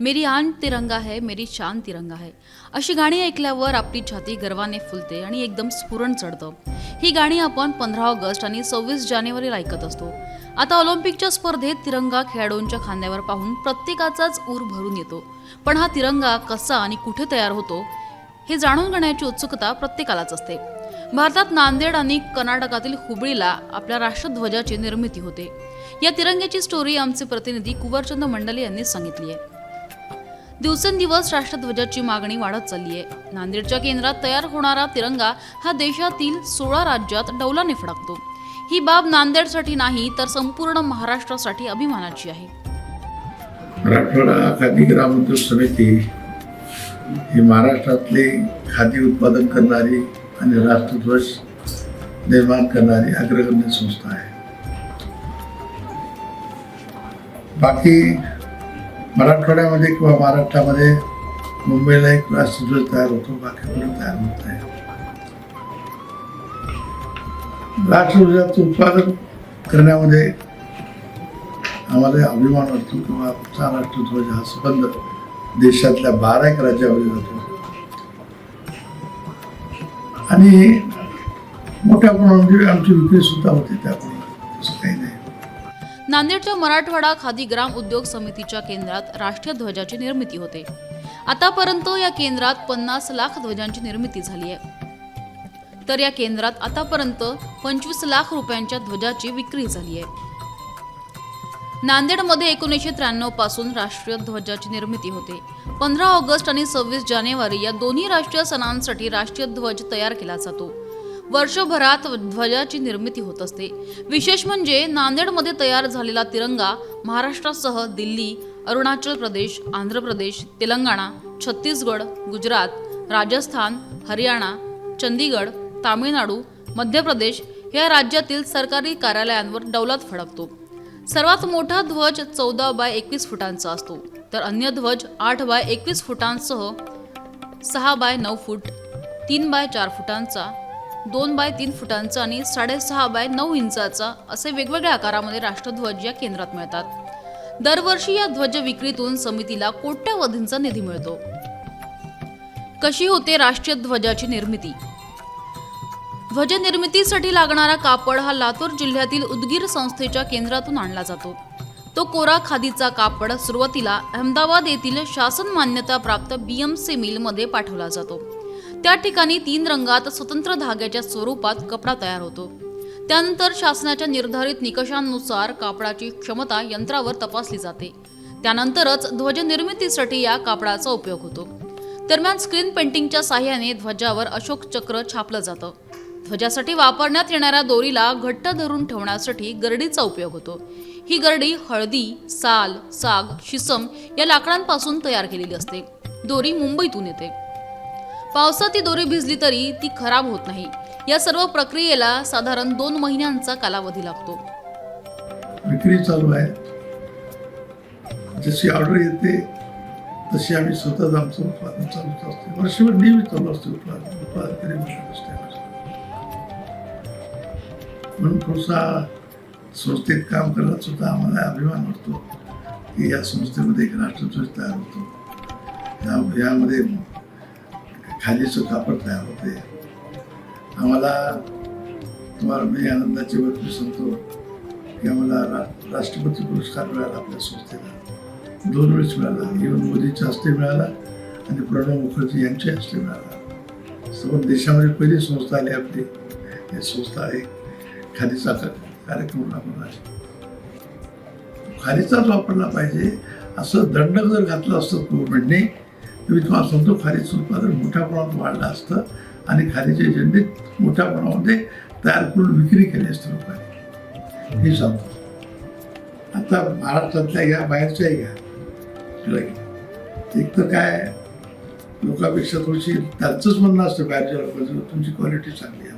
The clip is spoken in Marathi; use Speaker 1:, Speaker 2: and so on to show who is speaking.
Speaker 1: मेरी आन तिरंगा है मेरी शान तिरंगा है. अशी गाणी ऐकल्यावर आपली छाती गर्वाने फुलते आणि एकदम स्फुरण चढतं. ही गाणी आपण पंधरा ऑगस्ट आणि सव्वीस जानेवारीला ऐकत असतो. आता ऑलिम्पिकच्या स्पर्धेत तिरंगा खेळाडूंच्या खांद्यावर पाहून प्रत्येकाचाच ऊर भरून येतो. पण हा तिरंगा कसा आणि कुठे तयार होतो हे जाणून घेण्याची उत्सुकता प्रत्येकालाच असते. भारतात नांदेड आणि कर्नाटकातील हुबळीला आपल्या राष्ट्रध्वजाची निर्मिती होते. या तिरंग्याची स्टोरी आमचे प्रतिनिधी कुवरचंद मंडले यांनी सांगितली आहे. दिवसेंदिवस राष्ट्रध्वजाची मागणी वाढत चालली आहे नांदेडच्या केंद्रात तयार होणारा तिरंगा हा देशातील सोळा राज्यात डौलाने फडकतो. ही बाब नांदेडसाठी नाही तर संपूर्ण महाराष्ट्रासाठी अभिमानाची आहे.
Speaker 2: मराठवाडा खादी ग्रामोद्योग समिती ही महाराष्ट्रातली खादी उत्पादन करणारी आणि राष्ट्रध्वज निर्माण करणारी अग्रगण्य संस्था आहे. बाकी मराठवाड्यामध्ये किंवा महाराष्ट्रामध्ये मुंबईला एक राष्ट्रध्वज तयार होतो बाकीकडून तयार होत नाही. राष्ट्रध्वजाचं उत्पादन करण्यामध्ये आम्हाला अभिमान वाटतो किंवा आमचा राष्ट्रध्वज हा संबंध देशातल्या बारा एक राज्यामध्ये जातो. आणि मोठ्या प्रमाणामध्ये आमची विक्री सुद्धा होते त्या
Speaker 1: नांदेडच्या मराठवाडा खादी ग्राम उद्योग समितीच्या केंद्रात राष्ट्रीय ध्वजाची निर्मिती होते. आतापर्यंत या केंद्रात पन्नास लाख ध्वजांची निर्मिती झाली आहे. तर या केंद्रात आतापर्यंत पंचवीस लाख रुपयांच्या ध्वजाची विक्री झाली आहे. नांदेडमध्ये एकोणीसशे त्र्याण्णवपासून राष्ट्रीय ध्वजाची निर्मिती होते. पंधरा ऑगस्ट आणि सव्वीस जानेवारी या दोन्ही राष्ट्रीय सणांसाठी राष्ट्रीय ध्वज तयार केला जातो. वर्षभरात ध्वजाची निर्मिती होत असते. विशेष म्हणजे नांदेडमध्ये तयार झालेला तिरंगा महाराष्ट्रासह दिल्ली अरुणाचल प्रदेश आंध्र प्रदेश तेलंगणा छत्तीसगड गुजरात राजस्थान हरियाणा चंदीगड तामिळनाडू मध्य प्रदेश या राज्यातील सरकारी कार्यालयांवर डौलात फडकतो. सर्वात मोठा ध्वज चौदा बाय एकवीस फुटांचा असतो. तर अन्य ध्वज आठ बाय एकवीस फुटांसह सहा बाय नऊ फूट तीन बाय चार फुटांचा दोन बाय तीन फुटांचा आणि साडेसहा बाय नऊ इंचाचा असे वेगवेगळ्या आकारामध्ये राष्ट्रध्वज या केंद्रात मिळतात. दरवर्षी या ध्वज विक्रीतून समितीला कोट्यावधींचा निधी मिळतो. कशी होते राष्ट्रीय ध्वजाची निर्मिती? ध्वज निर्मितीसाठी लागणारा कापड हा लातूर जिल्ह्यातील उदगीर संस्थेच्या केंद्रातून आणला जातो. तो कोरा खादीचा कापड सुरुवातीला अहमदाबाद येथील शासन मान्यता प्राप्त बीएमसी मिलमध्ये पाठवला जातो. त्या ठिकाणी तीन रंगात स्वतंत्र धाग्याच्या स्वरूपात कपडा तयार होतो. त्यानंतर शासनाच्या निर्धारित निकषांनुसार कापडाची क्षमता यंत्रावर तपासली जाते. त्यानंतरच ध्वज निर्मितीसाठी या कापडाचा उपयोग होतो. दरम्यान स्क्रीन पेंटिंगच्या साह्याने ध्वजावर अशोक चक्र छापलं जातं. ध्वजासाठी वापरण्यात येणाऱ्या दोरीला घट्ट धरून ठेवण्यासाठी गरडीचा उपयोग होतो. ही गरडी हळदी साल साग शिसम या लाकडांपासून तयार केलेली असते. दोरी मुंबईतून येते. पावसात ती दोरी भिजली तरी ती खराब होत नाही. या सर्व प्रक्रियेला साधारण दोन महिन्यांचा कालावधी लागतो.
Speaker 2: विक्री चालू आहे. जशी ऑर्डर येते तशी आम्ही स्वतःच आमचं उत्पादन चालूच असते वर्षभर नेहमी चालू असते उत्पादन. उत्पादन तरी असते म्हणून थोडसा संस्थेत काम करत सुद्धा आम्हाला अभिमान वाटतो की या संस्थेमध्ये एक राष्ट्रध्वज तयार होतो. या यामध्ये खालीचं कापड तयार होते. आम्हाला तुम्हाला मी आनंदाची बातमी सांगतो की आम्हाला रा राष्ट्रपती पुरस्कार मिळाला आपल्या संस्थेला. दोन वेळेस मिळाला. इवन मोदीच्या हस्ते मिळाला आणि प्रणव मुखर्जी यांच्या हस्ते मिळाला. सर्व देशामध्ये पहिली संस्था आली आपली. ही संस्था आहे खादीचा कार्यक्रम राबवला खादीचाच वापरला पाहिजे. असं दंडक जर घातलं असतं गव्हर्नमेंटने मी तुम्हाला सांगतो खारीचं उत्पादन मोठ्या प्रमाणात वाढलं असतं आणि खारीचे एजंडे मोठ्या प्रमाणामध्ये तयार करून विक्री केली असते लोकांनी. हे सांगतो आता महाराष्ट्रातल्या घ्या बाहेरच्याही घ्या तुला घ्या. एक तर काय लोकांपेक्षा थोडीशी त्यांचंच म्हणणं असतं बाहेरच्या लोकांचं तुमची क्वालिटी चांगली आहे.